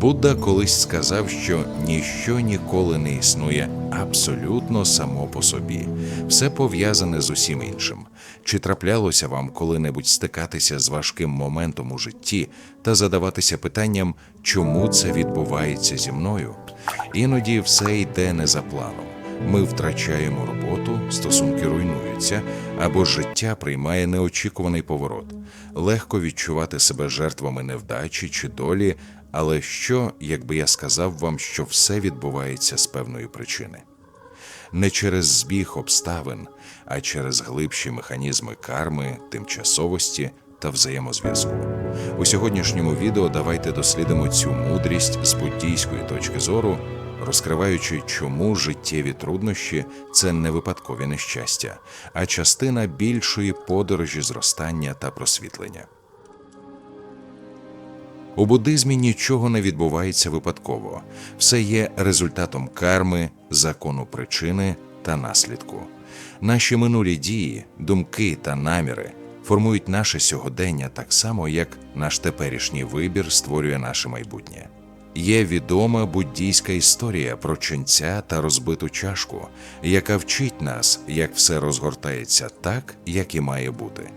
Будда колись сказав, що ніщо ніколи не існує абсолютно само по собі, все пов'язане з усім іншим. Чи траплялося вам коли-небудь стикатися з важким моментом у житті та задаватися питанням, чому це відбувається зі мною? Іноді все йде не за планом. Ми втрачаємо роботу, стосунки руйнуються, або життя приймає неочікуваний поворот. Легко відчувати себе жертвами невдачі чи долі, але що, якби я сказав вам, що все відбувається з певної причини? Не через збіг обставин, а через глибші механізми карми, тимчасовості та взаємозв'язку. У сьогоднішньому відео давайте дослідимо цю мудрість з буддійської точки зору, розкриваючи, чому життєві труднощі це не випадкові нещастя, а частина більшої подорожі зростання та просвітлення. У буддизмі нічого не відбувається випадково, все є результатом карми, закону причини та наслідку. Наші минулі дії, думки та наміри формують наше сьогодення так само, як наш теперішній вибір створює наше майбутнє. Є відома буддійська історія про ченця та розбиту чашку, яка вчить нас, як все розгортається так, як і має бути.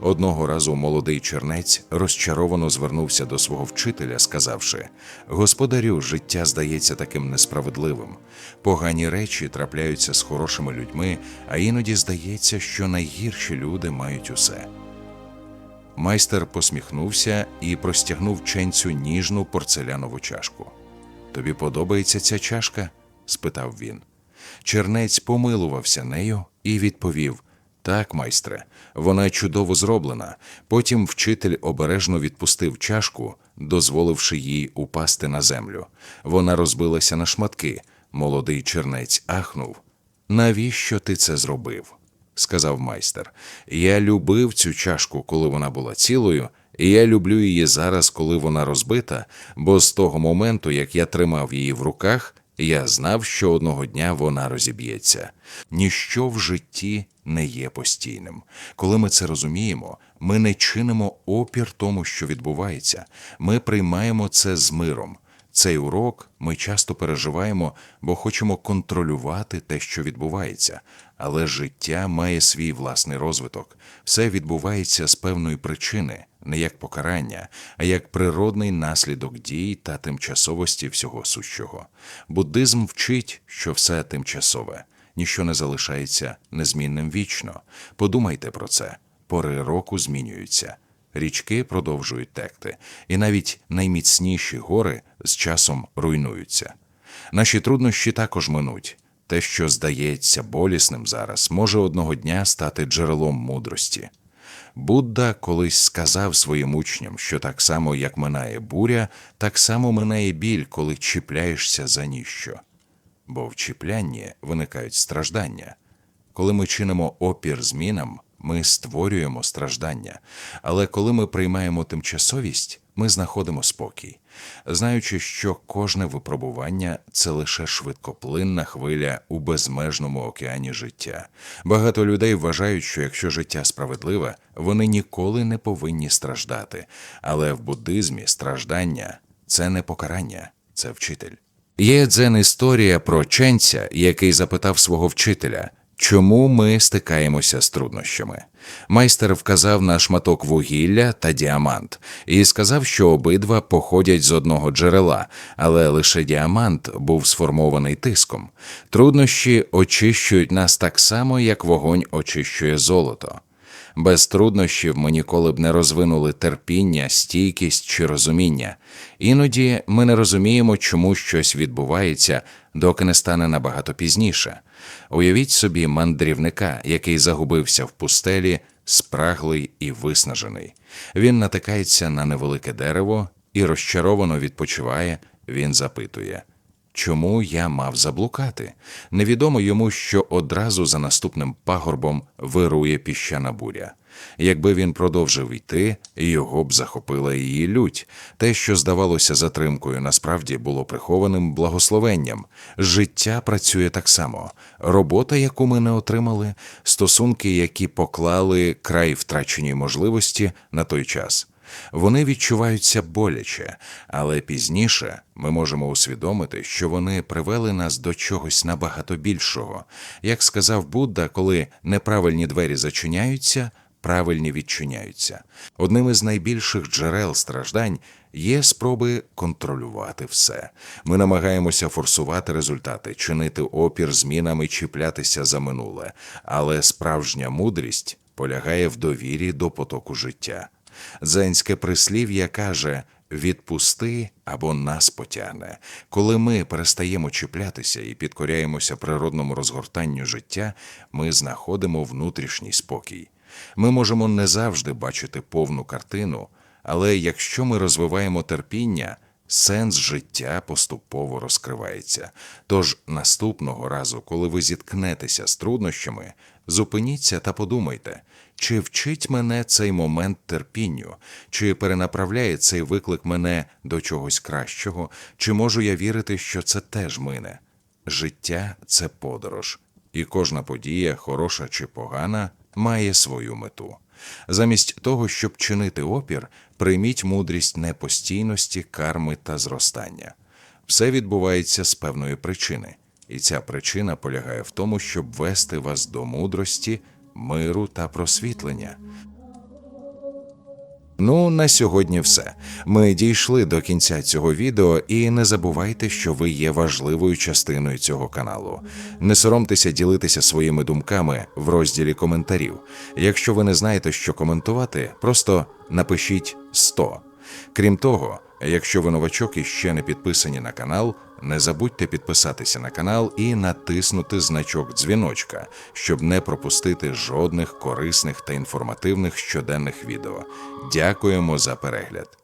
Одного разу молодий чернець розчаровано звернувся до свого вчителя, сказавши: Господарю, життя здається таким несправедливим. Погані речі трапляються з хорошими людьми, а іноді здається, що найгірші люди мають усе. Майстер посміхнувся і простягнув ченцю ніжну порцелянову чашку. Тобі подобається ця чашка? спитав він. Чернець помилувався нею і відповів: Так, майстре, вона чудово зроблена. Потім вчитель обережно відпустив чашку, дозволивши їй упасти на землю. Вона розбилася на шматки. Молодий чернець ахнув. Навіщо ти це зробив? Сказав майстер. Я любив цю чашку, коли вона була цілою, і я люблю її зараз, коли вона розбита, бо з того моменту, як я тримав її в руках, я знав, що одного дня вона розіб'ється. Ніщо в житті не є постійним. Коли ми це розуміємо, ми не чинимо опір тому, що відбувається. Ми приймаємо це з миром. Цей урок ми часто переживаємо, бо хочемо контролювати те, що відбувається. Але життя має свій власний розвиток. Все відбувається з певної причини, не як покарання, а як природний наслідок дій та тимчасовості всього сущого. Буддизм вчить, що все тимчасове, ніщо не залишається незмінним вічно. Подумайте про це. Пори року змінюються. Річки продовжують текти, і навіть найміцніші гори з часом руйнуються. Наші труднощі також минуть. Те, що здається болісним зараз, може одного дня стати джерелом мудрості. Будда колись сказав своїм учням, що так само, як минає буря, так само минає біль, коли чіпляєшся за ніщо. Бо в чіплянні виникають страждання. Коли ми чинимо опір змінам, ми створюємо страждання, але коли ми приймаємо тимчасовість, ми знаходимо спокій, знаючи, що кожне випробування це лише швидкоплинна хвиля у безмежному океані життя. Багато людей вважають, що якщо життя справедливе, вони ніколи не повинні страждати. Але в буддизмі страждання це не покарання, це вчитель. Є дзен історія про ченця, який запитав свого вчителя. Чому ми стикаємося з труднощами? Майстер вказав на шматок вугілля та діамант і сказав, що обидва походять з одного джерела, але лише діамант був сформований тиском. Труднощі очищують нас так само, як вогонь очищує золото. Без труднощів ми ніколи б не розвинули терпіння, стійкість чи розуміння. Іноді ми не розуміємо, чому щось відбувається, доки не стане набагато пізніше. Уявіть собі мандрівника, який загубився в пустелі, спраглий і виснажений. Він натикається на невелике дерево і розчаровано відпочиває. Він запитує. Чому я мав заблукати? Невідомо йому, що одразу за наступним пагорбом вирує піщана буря. Якби він продовжив йти, його б захопила її лють. Те, що здавалося затримкою, насправді було прихованим благословенням. Життя працює так само. Робота, яку ми не отримали, стосунки, які поклали край втраченій можливості на той час. Вони відчуваються боляче, але пізніше ми можемо усвідомити, що вони привели нас до чогось набагато більшого. Як сказав Будда, коли неправильні двері зачиняються, правильні відчиняються. Одним із найбільших джерел страждань є спроби контролювати все. Ми намагаємося форсувати результати, чинити опір змінам і чіплятися за минуле, але справжня мудрість полягає в довірі до потоку життя. Дзенське прислів'я каже відпусти або нас потягне. Коли ми перестаємо чіплятися і підкоряємося природному розгортанню життя, ми знаходимо внутрішній спокій. Ми можемо не завжди бачити повну картину, але якщо ми розвиваємо терпіння, сенс життя поступово розкривається. Тож наступного разу, коли ви зіткнетеся з труднощами, зупиніться та подумайте, чи вчить мене цей момент терпінню, чи перенаправляє цей виклик мене до чогось кращого, чи можу я вірити, що це теж мине. Життя це подорож, і кожна подія, хороша чи погана, має свою мету. Замість того, щоб чинити опір, прийміть мудрість непостійності, карми та зростання. Все відбувається з певної причини, і ця причина полягає в тому, щоб вести вас до мудрості, миру та просвітлення. Ну, на сьогодні все. Ми дійшли до кінця цього відео, і не забувайте, що ви є важливою частиною цього каналу. Не соромтеся ділитися своїми думками в розділі коментарів. Якщо ви не знаєте, що коментувати, просто напишіть 100. Крім того, якщо ви новачок і ще не підписані на канал, не забудьте підписатися на канал і натиснути значок дзвіночка, щоб не пропустити жодних корисних та інформативних щоденних відео. Дякуємо за перегляд!